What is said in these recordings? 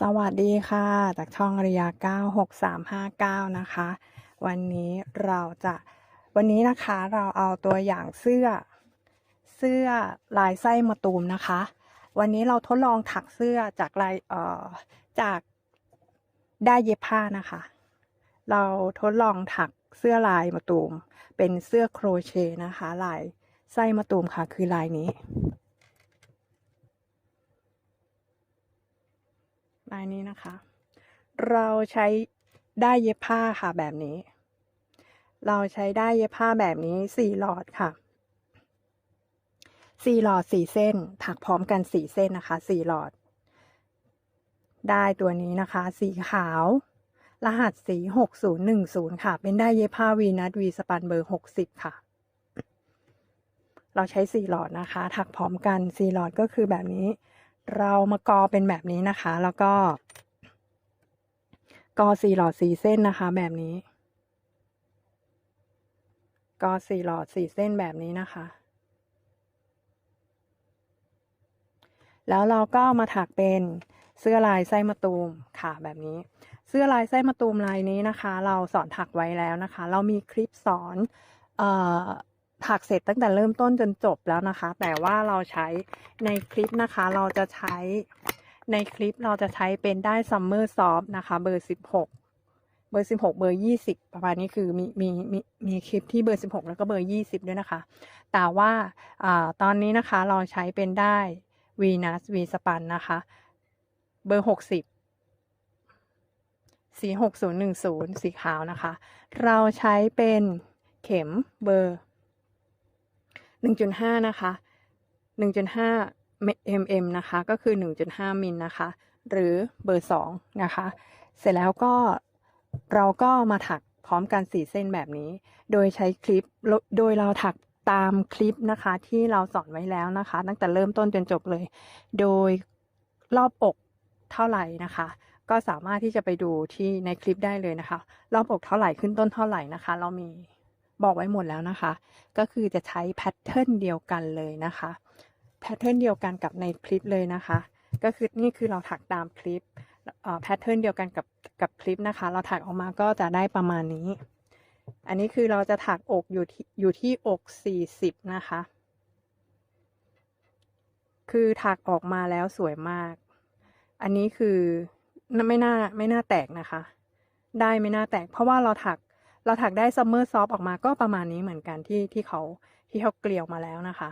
สวัสดีค่ะ จากช่องอริยา 96359 นะคะ วันนี้เราจะวันนี้นะคะเราเอาตัวอย่างเสื้อ เสื้อลายไส้มะตูมนะคะ วันนี้เราทดลองถักเสื้อจากลายเอ่อจากได้เย็บผ้านะคะ เราทดลองถักเสื้อลายมะตูม เป็นเสื้อโครเชต์นะคะ ลายไส้มะตูมค่ะ คือลายนี้ ลายนี้นะคะ เราใช้ได้เย็บผ้าค่ะแบบนี้ เราใช้ได้เย็บผ้าแบบนี้สี่หลอดค่ะสี่หลอดสี่เส้น ถักพร้อมกันสี่เส้นนะคะสี่หลอด ได้ตัวนี้นะคะ สีขาว รหัสสีหกศูนย์หนึ่งศูนย์ค่ะ เป็นได้เย็บผ้าวีนัทวีสปันเบอร์หกสิบค่ะ เราใช้สี่หลอดนะคะ ถักพร้อมกันสี่หลอดก็คือแบบนี้ เรามากอเป็นแบบนี้นะคะ แล้วก็ กอสี่หลอดสี่เส้นนะคะ แบบนี้ กอสี่หลอดสี่เส้นแบบนี้นะคะ แล้วเราก็มาถักเป็นเสื้อลายไส้มะตูมค่ะแบบนี้ เสื้อลายไส้มะตูมลายนี้นะคะ เราสอนถักไว้แล้วนะคะ เรามีคลิปสอนเอ่อ ถักเสร็จตั้งแต่เริ่มต้นจนจบแล้วนะคะ แต่ว่าเราใช้ในคลิปนะคะ เราจะใช้ในคลิปเราจะใช้เป็นได้ซัมเมอร์ซอฟนะคะเบอร์สิบหกเบอร์สิบหกเบอร์ยี่สิบประมาณนี้คือมีมีมีมีคลิปที่เบอร์สิบหกแล้วก็เบอร์ยี่สิบด้วยนะคะ แต่ว่าอ่าตอนนี้นะคะเราใช้เป็นได้วีนัสวีสปันนะคะเบอร์หกสิบสีหกศูนย์หนึ่งศูนย์สีขาวนะคะ เราใช้เป็นเข็มเบอร์ หนึ่งจุดห้านะคะหนึ่งจุดห้า mm นะคะ ก็คือหนึ่งจุดห้ามิลนะคะ หรือเบอร์สองนะคะ เสร็จแล้วก็เราก็มาถักพร้อมกันสี่เส้นแบบนี้ โดยใช้คลิป โดยเราถักตามคลิปนะคะที่เราสอนไว้แล้วนะคะ ตั้งแต่เริ่มต้นจนจบเลย โดยรอบอกเท่าไหร่นะคะ ก็สามารถที่จะไปดูที่ในคลิปได้เลยนะคะ รอบอกเท่าไหร่ขึ้นต้นเท่าไหร่นะคะ เรามี บอกไว้หมดแล้วนะคะ ก็คือจะใช้แพทเทิร์นเดียวกันเลยนะคะแพทเทิร์นเดียวกันกับในคลิปเลยนะคะ ก็คือนี่คือเราถักตามคลิปแพทเทิร์นเดียวกันกับกับคลิปนะคะ เราถักออกมาก็จะได้ประมาณนี้ อันนี้คือเราจะถักอกอยู่ที่อยู่ที่อกสี่สิบนะคะ คือถักออกมาแล้วสวยมาก อันนี้คือไม่น่าไม่น่าแตกนะคะ ได้ไม่น่าแตก เพราะว่าเราถัก เราถักได้ซัมเมอร์ซอฟออกมาก็ประมาณนี้เหมือนกันที่ที่เขาที่เขาเกลียวมาแล้วนะคะ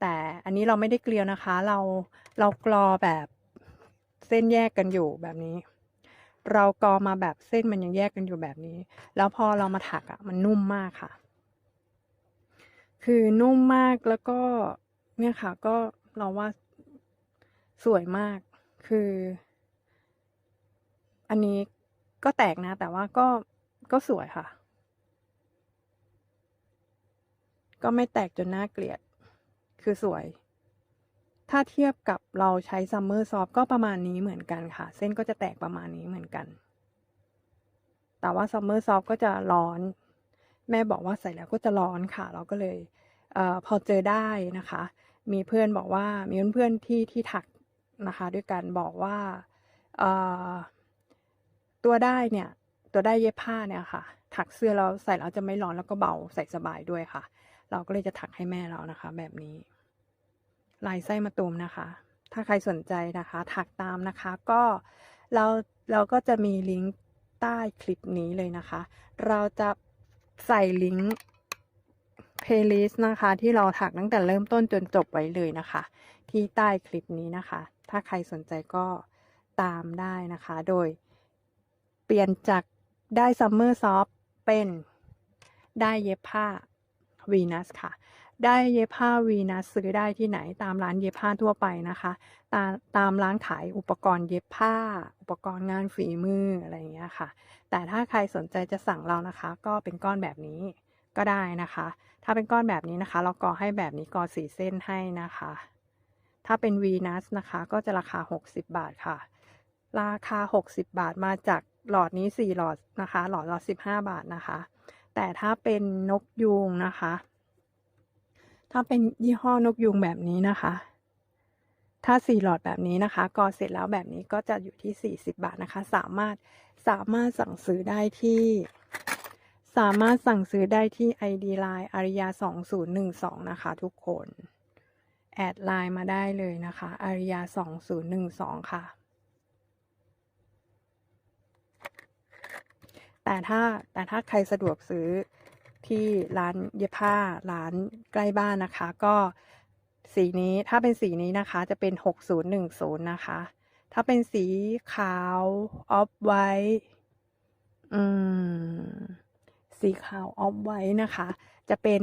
แต่อันนี้เราไม่ได้เกลียวนะคะ เราเรากรอแบบเส้นแยกกันอยู่แบบนี้ เรากรอมาแบบเส้นมันยังแยกกันอยู่แบบนี้ แล้วพอเรามาถักอะ่ะมันนุ่มมากค่ะ คือนุ่มมากแล้วก็เนี่ยค่ะ ก็เราว่าสวยมากคือ อันนี้ก็แตกนะ แต่ว่าก็ก็สวยค่ะ ก็ไม่แตกจนน่าเกลียด คือสวย ถ้าเทียบกับเราใช้ซัมเมอร์ซอฟก็ประมาณนี้เหมือนกันค่ะ เส้นก็จะแตกประมาณนี้เหมือนกัน แต่ว่าซัมเมอร์ซอฟก็จะร้อน แม่บอกว่าใส่แล้วก็จะร้อนค่ะ เราก็เลยเออพอเจอได้นะคะ มีเพื่อนบอกว่ามีเพื่อนๆที่ที่ถักนะคะ ด้วยกันบอกว่าตัวได้เนี่ย ตัวได้เย็บผ้าเนี่ยค่ะ ถักเสื้อเราใส่แล้วจะไม่ร้อนแล้วก็เบาใส่สบายด้วยค่ะ เราก็เลยจะถักให้แม่เรานะคะ แบบนี้ ลายไส้มะตูมนะคะ ถ้าใครสนใจนะคะ ถักตามนะคะ ก็เราเราก็จะมีลิงก์ใต้คลิปนี้เลยนะคะ เราจะใส่ลิงก์ playlist นะคะ ที่เราถักตั้งแต่เริ่มต้นจนจบไว้เลยนะคะ ที่ใต้คลิปนี้นะคะ ถ้าใครสนใจก็ตามได้นะคะ โดยเปลี่ยนจากได้ซัมเมอร์ซอฟเป็นได้เย็บผ้า วีนัสค่ะ ได้เย็บผ้าวีนัสซื้อได้ที่ไหนตามร้านเย็บผ้าทั่วไปนะคะ ตามตามร้านขายอุปกรณ์เย็บผ้า อุปกรณ์งานฝีมืออะไรอย่างเงี้ยค่ะ แต่ถ้าใครสนใจจะสั่งเรานะคะ ก็เป็นก้อนแบบนี้ก็ได้นะคะ ถ้าเป็นก้อนแบบนี้นะคะ เรากอให้แบบนี้กอสีเส้นให้นะคะ ถ้าเป็นวีนัสนะคะ ก็จะราคา 60 บาทค่ะ ราคา 60 บาทมาจากหลอดนี้ 4 หลอดนะคะ หลอดละ15 บาทนะคะ แต่ถ้าเป็นนกยูงนะคะ ถ้าเป็นยี่ห้อนกยูงแบบนี้นะคะ ถ้าสี่หลอดแบบนี้นะคะกอเสร็จแล้วแบบนี้ก็จะอยู่ที่ 40 บาทนะคะ สามารถสามารถสั่งซื้อได้ที่สามารถสั่งซื้อได้ที่ ID Line อริยา 2012 นะคะ ทุกคน แอดไลน์มาได้เลยนะคะ อริยา 2012 ค่ะ แต่ถ้าแต่ถ้าใครสะดวกซื้อที่ร้านเย็บผ้าร้านใกล้บ้านนะคะ ก็สีนี้ถ้าเป็นสีนี้นะคะจะเป็น 6010 นะคะ ถ้าเป็นสีขาวออฟไวท์อืมสีขาวออฟไวท์นะคะ จะเป็น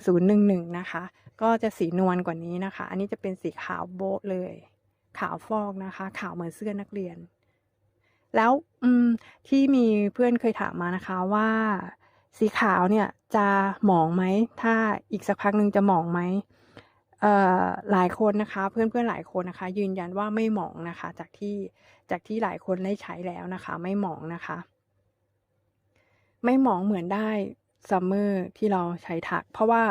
1011 นะคะ ก็จะสีนวลกว่านี้นะคะ อันนี้จะเป็นสีขาวโบ๊ะเลย ขาวฟอกนะคะ ขาวเหมือนเสื้อนักเรียน แล้วอืมที่มีเพื่อนเคยถามมานะคะว่า สีขาวเนี่ยจะหมองไหม ถ้าอีกสักพักหนึ่งจะหมองไหมเอ่อหลายคนนะคะ เพื่อนเพื่อนหลายคนนะคะ ยืนยันว่าไม่หมองนะคะ จากที่จากที่หลายคนได้ใช้แล้วนะคะ ไม่หมองนะคะ ไม่หมองเหมือนได้ซัมเมอร์ที่เราใช้ถัก เพราะว่า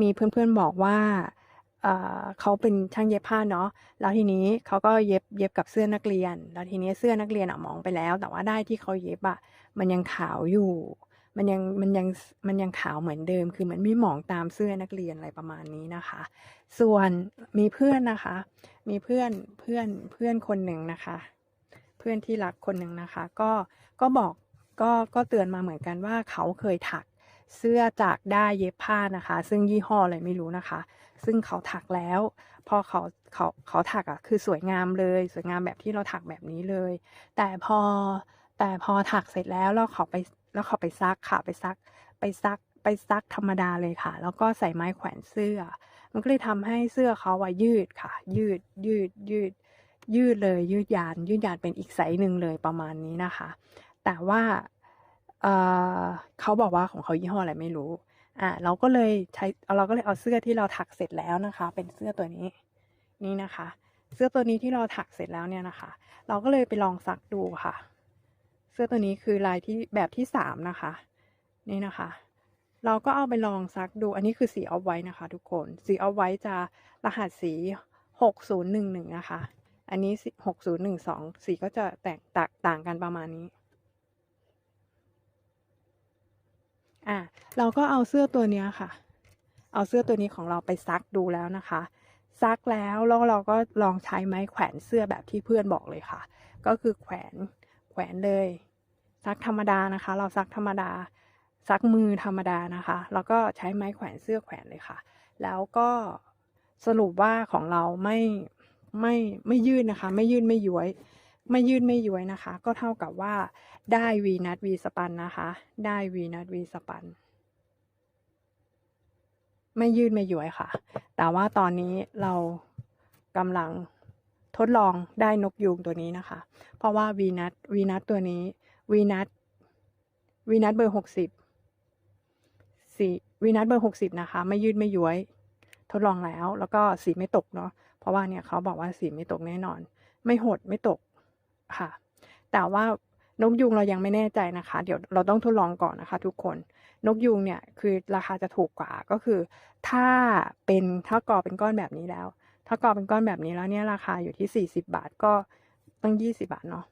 มีเพื่อนๆบอกว่า เขาเป็นช่างเย็บผ้าเนาะ แล้วทีนี้เขาก็เย็บเย็บกับเสื้อนักเรียน แล้วทีนี้เสื้อนักเรียนอะมองไปแล้ว แต่ว่าได้ที่เขาเย็บอะมันยังขาวอยู่ มันยังมันยังมันยังขาวเหมือนเดิม คือมันไม่หมองตามเสื้อนักเรียนอะไรประมาณนี้นะคะ ส่วนมีเพื่อนนะคะ มีเพื่อนเพื่อนเพื่อนคนหนึ่งนะคะ เพื่อนที่รักคนหนึ่งนะคะ ก็ก็บอกก็ก็เตือนมาเหมือนกันว่าเขาเคยถัก เสื้อจากได้ายเย็บผ้านะคะ ซึ่งยี่ห้ออะไรไม่รู้นะคะ ซึ่งเขาถักแล้ว พอเขาเขาเขาถักอะคือสวยงามเลย สวยงามแบบที่เราถักแบบนี้เลย แต่พอแต่พอถักเสร็จแล้วแล้วเขาไปแล้วเขาไปซักค่ะไปซักไปซักไปซักธรรมดาเลยค่ะ แล้วก็ใส่ไม้แขวนเสื้อ มันก็เลยทำให้เสื้อเขาอะยืดค่ะ ยืดยืดยืด ยืดเลยยืดยาน ยืดยานเป็นอีกไซส์หนึ่งเลยประมาณนี้นะคะ แต่ว่า เขาบอกว่าของเขายี่ห้ออะไรไม่รู้ อ่าเราก็เลยใช้เราก็เลยเอาเสื้อที่เราถักเสร็จแล้วนะคะ เป็นเสื้อตัวนี้นี่นะคะ เสื้อตัวนี้ที่เราถักเสร็จแล้วเนี่ยนะคะ เราก็เลยไปลองซักดูค่ะ เสื้อตัวนี้คือลายที่แบบที่สามนะคะ นี่นะคะ เราก็เอาไปลองซักดู อันนี้คือสีออฟไว้นะคะ ทุกคนสีออฟไว้จะรหัสสีหกศูนย์หนึ่งหนึ่งนะคะ อันนี้หกศูนย์หนึ่งสองสีก็จะแตกต่างกันประมาณนี้ อะเราก็เอาเสื้อตัวเนี้ยค่ะ เอาเสื้อตัวนี้ของเราไปซักดูแล้วนะคะ ซักแล้วแล้วเราก็ลองใช้ไม้แขวนเสื้อแบบที่เพื่อนบอกเลยค่ะ ก็คือแขวนแขวนเลย ซักธรรมดานะคะ เราซักธรรมดา ซักมือธรรมดานะคะ แล้วก็ใช้ไม้แขวนเสื้อแขวนเลยค่ะ แล้วก็สรุปว่าของเราไม่ไม่ไม่ยืดนะคะ ไม่ยืดไม่ย้วย ไม่ยืดไม่ย้วยนะคะ ก็เท่ากับว่าได้วีนัทวีสปันนะคะ ได้วีนัทวีสปัน ไม่ยืดไม่ย้วยค่ะ แต่ว่าตอนนี้เรากำลังทดลองได้นกยูงตัวนี้นะคะ เพราะว่าวีนัทวีนัทตัวนี้วีนัทวีนัทเบอร์หกสิบสีวีนัทเบอร์หกสิบนะคะ ไม่ยืดไม่ย้วย ทดลองแล้ว แล้วก็สีไม่ตกเนาะเพราะว่าเนี่ยเขาบอกว่าสีไม่ตกแน่นอน ไม่หดไม่ตก ค่ะ แต่ว่านกยูงเรายังไม่แน่ใจนะคะ เดี๋ยวเราต้องทดลองก่อนนะคะ ทุกคน นกยูงเนี่ยคือราคาจะถูกกว่าก็คือ ถ้าเป็นถ้ากอเป็นก้อนแบบนี้แล้ว ถ้ากอเป็นก้อนแบบนี้แล้วเนี่ยราคาอยู่ที่สี่สิบาทก็ต้องยี่สิบาทเนาะ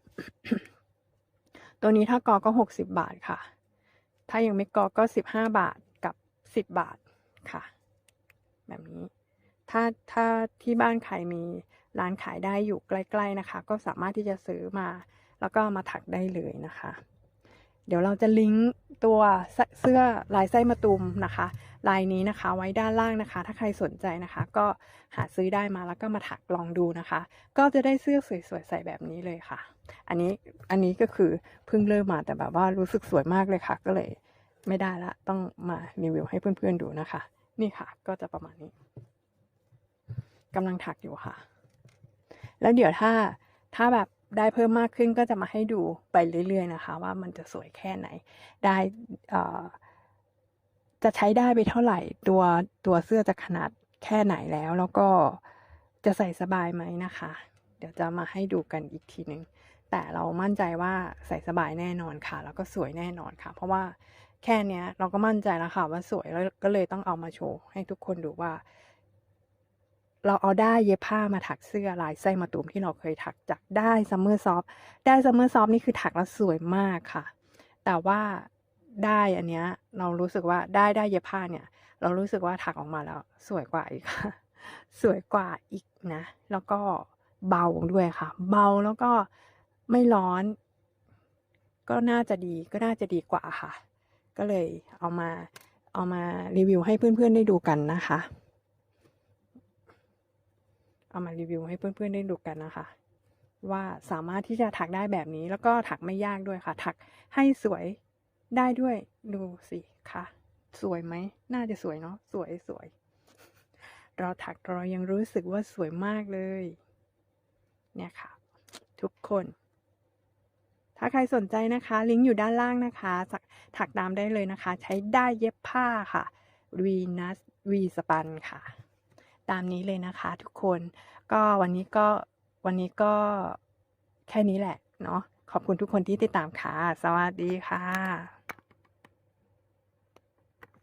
ตัวนี้ถ้ากอก็หกสิบาทค่ะ ถ้ายังไม่กอก็สิบห้าบาทกับสิบบาทค่ะ แบบนี้ ถ้าถ้าที่บ้านใครมี ร้านขายได้อยู่ใกล้ ๆนะคะ ก็สามารถที่จะซื้อมา แล้วก็มาถักได้เลยนะคะ เดี๋ยวเราจะลิงก์ตัวเสื้อลายไส้มะตูมนะคะ ลายนี้นะคะไว้ด้านล่างนะคะ ถ้าใครสนใจนะคะ ก็หาซื้อได้มาแล้วก็มาถักลองดูนะคะ ก็จะได้เสื้อสวยๆใส่แบบนี้เลยค่ะ อันนี้อันนี้ก็คือเพิ่งเริ่มมาแต่แบบว่ารู้สึกสวยมากเลยค่ะ ก็เลยไม่ได้ละต้องมารีวิวให้เพื่อนๆดูนะคะ นี่ค่ะ ก็จะประมาณนี้กำลังถักอยู่ค่ะ แล้วเดี๋ยวถ้าถ้าแบบได้เพิ่มมากขึ้นก็จะมาให้ดูไปเรื่อย ๆ นะคะ ว่ามันจะสวยแค่ไหน ได้อ่อจะใช้ได้ไปเท่าไหร่ ตัวตัวเสื้อจะขนาดแค่ไหนแล้ว แล้วก็จะใส่สบายไหมนะคะ เดี๋ยวจะมาให้ดูกันอีกทีหนึ่งแต่เรามั่นใจว่าใส่สบายแน่นอนค่ะ แล้วก็สวยแน่นอนค่ะ เพราะว่าแค่เนี้ยเราก็มั่นใจแล้วค่ะว่าสวยแล้วก็เลยต้องเอามาโชว์ให้ทุกคนดูว่า เราเอาได้เย็บผ้ามาถักเสื้อลายไส้มาตูมที่เราเคยถักจากได้ซัมเมอร์ซอฟได้ซัมเมอร์ซอฟนี่คือถักแล้วสวยมากค่ะ แต่ว่าได้อันเนี้ยเรารู้สึกว่าได้ได้เย็บผ้าเนี่ย เรารู้สึกว่าถักออกมาแล้ว สวยกว่าอีกค่ะ สวยกว่าอีกนะ แล้วก็เบาด้วยค่ะ เบาแล้วก็ไม่ร้อน ก็น่าจะดีก็น่าจะดีกว่าค่ะ ก็เลยเอามาเอามารีวิวให้เพื่อนๆได้ดูกันนะคะ เอามารีวิวให้เพื่อนๆได้ดูกันนะคะ ว่าสามารถที่จะถักได้แบบนี้ แล้วก็ถักไม่ยากด้วยค่ะ ถักให้สวยได้ด้วยดูสิคะสวยไหมน่าจะสวยเนาะสวยสวยเราถักเรายังรู้สึกว่าสวยมากเลย เนี่ยค่ะ ทุกคน ถ้าใครสนใจนะคะ ลิงก์อยู่ด้านล่างนะคะสักถักตามได้เลยนะคะ ใช้ได้ายเย็บผ้าค่ะวีนัสวีสปันค่ะ ตามนี้เลยนะคะทุกคน ก็วันนี้ก็วันนี้ก็แค่นี้แหละเนาะขอบคุณทุกคนที่ติดตามค่ะ สวัสดีค่ะ